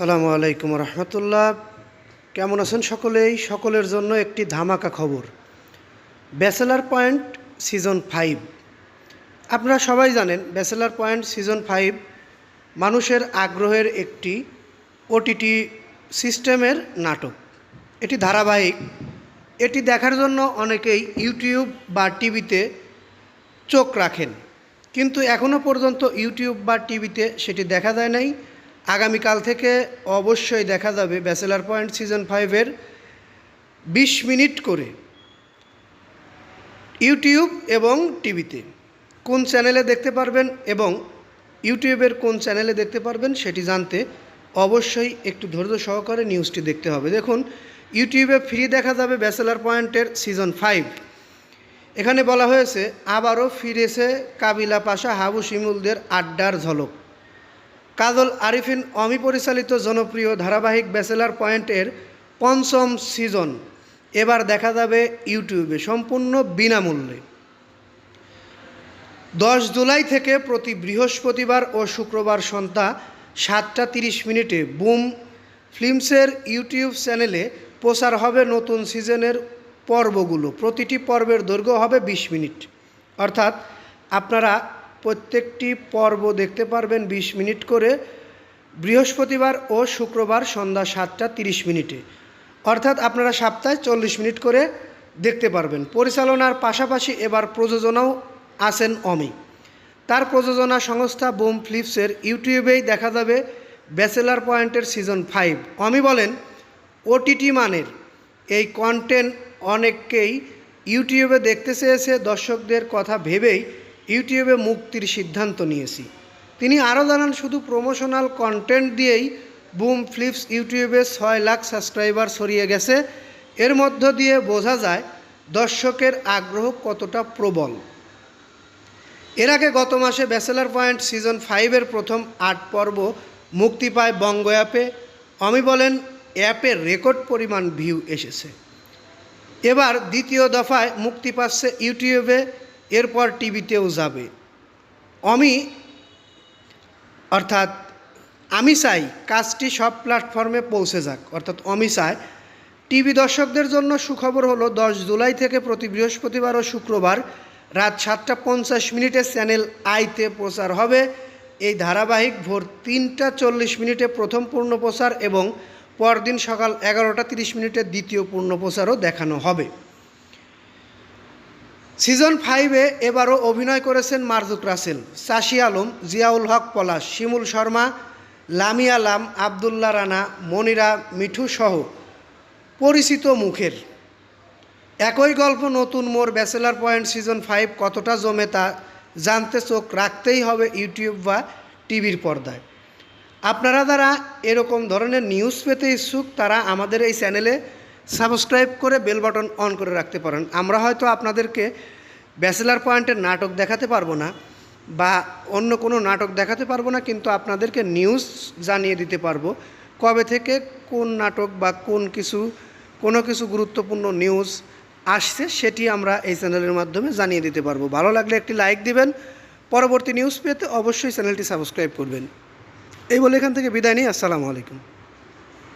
সালামু আলাইকুম রহমতুল্লাহ। কেমন আছেন সকলেই? সকলের জন্য একটি ধামাকা খবর। Bachelor point season five. আপনারা সবাই জানেন, ব্যাচেলার পয়েন্ট সিজন ফাইভ মানুষের আগ্রহের একটি ওটিটি সিস্টেমের নাটক। এটি ধারাবাহিক। এটি দেখার জন্য অনেকেই ইউটিউব বা টিভিতে চোখ রাখেন। কিন্তু এখনও পর্যন্ত ইউটিউব বা টিভিতে সেটি দেখা যায় নাই। আগামীকাল থেকে অবশ্যই দেখা যাবে ব্যাচেলার পয়েন্ট সিজন ফাইভের বিশ মিনিট করে। ইউটিউব এবং টিভিতে। কোন চ্যানেলে দেখতে পারবেন এবং ইউটিউবের কোন চ্যানেলে দেখতে পারবেন সেটি জানতে অবশ্যই একটু ধৈর্য সহকারে নিউজটি দেখতে হবে। দেখুন, ইউটিউবে ফ্রি দেখা যাবে ব্যাচেলার পয়েন্টের সিজন ফাইভ। এখানে বলা হয়েছে, আবারও ফিরেছে কাবিলা পাশা হাবু শিমুলদের আড্ডার ঝলক। কাজল আরিফিন অমি পরিচালিত জনপ্রিয় ধারাবাহিক ব্যাচেলার পয়েন্টের পঞ্চম সিজন। এবার দেখা যাবে ইউটিউবে সম্পূর্ণ বিনামূল্যে। দশ জুলাই থেকে প্রতি বৃহস্পতিবার ও শুক্রবার সন্ধ্যা সাতটা তিরিশ মিনিটে বুম ফিল্মসের ইউটিউব চ্যানেলে প্রচার হবে নতুন সিজনের পর্বগুলো। প্রতিটি পর্বের দৈর্ঘ্য হবে বিশ মিনিট। অর্থাৎ আপনারা প্রত্যেকটি পর্ব দেখতে পারবেন বিশ মিনিট করে, বৃহস্পতিবার ও শুক্রবার সন্ধ্যা সাতটা তিরিশ মিনিটে। অর্থাৎ আপনারা সপ্তাহে চল্লিশ মিনিট করে দেখতে পারবেন। পরিচালনার পাশাপাশি এবার প্রযোজনাও আছেন অমি। তার প্রযোজনা সংস্থা বুম ফ্লিপসের ইউটিউবেই দেখা যাবে ব্যাচেলার পয়েন্টের সিজন ফাইভ। অমি বলেন, ওটিটি মানের এই কন্টেন্ট অনেককেই ইউটিউবে দেখতে চেয়েছে। দর্শকদের কথা ভেবেই ইউটিউবে মুক্তির সিদ্ধান্ত নিয়েছি। তিনি আরও জানান, শুধু প্রমোশনাল কন্টেন্ট দিয়েই বুম ফ্লিপস ইউটিউবে ছয় লাখ সাবস্ক্রাইবার ছড়িয়ে গেছে। এর মধ্য দিয়ে বোঝা যায়, দর্শকের আগ্রহ কতটা প্রবল। এর আগে গত মাসে ব্যাচেলার পয়েন্ট সিজন ফাইভের প্রথম আট পর্ব মুক্তি পায় বঙ্গ অ্যাপে। অমি বলেন অ্যাপে রেকর্ড পরিমাণ ভিউ এসেছে। এবার দ্বিতীয় দফায় মুক্তি পাচ্ছে ইউটিউবে এরপর টিভিতেও যাবে। অমি অর্থাৎ আমি চাই কাজটি সব প্ল্যাটফর্মে পৌঁছে যাক। অর্থাৎ অমি চায় টিভি দর্শকদের জন্য সুখবর হলো, দশ জুলাই থেকে প্রতি বৃহস্পতিবার ও শুক্রবার রাত সাতটা পঞ্চাশ মিনিটে চ্যানেল আইতে প্রচার হবে। এই ধারাবাহিক ভোর তিনটা চল্লিশ মিনিটে প্রথম পূর্ণ প্রচার এবং পরদিন সকাল এগারোটা তিরিশ মিনিটে দ্বিতীয় পূর্ণ প্রচারও দেখানো হবে। সিজন ফাইভে এবারও অভিনয় করেছেন মারজুক রাসেল চাষি আলম, জিয়াউল হক পলাশ, শিমুল শর্মা লামি আলাম আবদুল্লা রানা, মনিরা, মিঠু সহ পরিচিত মুখের। একই গল্প নতুন মোর ব্যাচেলার পয়েন্ট সিজন ফাইভ কতটা জমে তা জানতে চোখ রাখতেই হবে ইউটিউব বা টিভির পর্দায়। আপনারা যারা এরকম ধরনের নিউজ পেতে ইচ্ছুক, তারা আমাদের এই চ্যানেলে সাবস্ক্রাইব করে বেল বাটন অন করে রাখতে পারেন। আমরা হয়তো আপনাদেরকে ব্যাচেলার পয়েন্টের নাটক দেখাতে পারব না বা অন্য কোনো নাটক দেখাতে পারব না, কিন্তু আপনাদেরকে নিউজ জানিয়ে দিতে পারব কবে থেকে কোন নাটক বা কোন কিছু, কোনো কিছু গুরুত্বপূর্ণ নিউজ আসছে সেটি আমরা এই চ্যানেলের মাধ্যমে জানিয়ে দিতে পারব। ভালো লাগলে একটি লাইক দিবেন, পরবর্তী নিউজ পেতে অবশ্যই চ্যানেলটি সাবস্ক্রাইব করবেন। এই বলে এখান থেকে বিদায় নিই, আসসালামু আলাইকুম।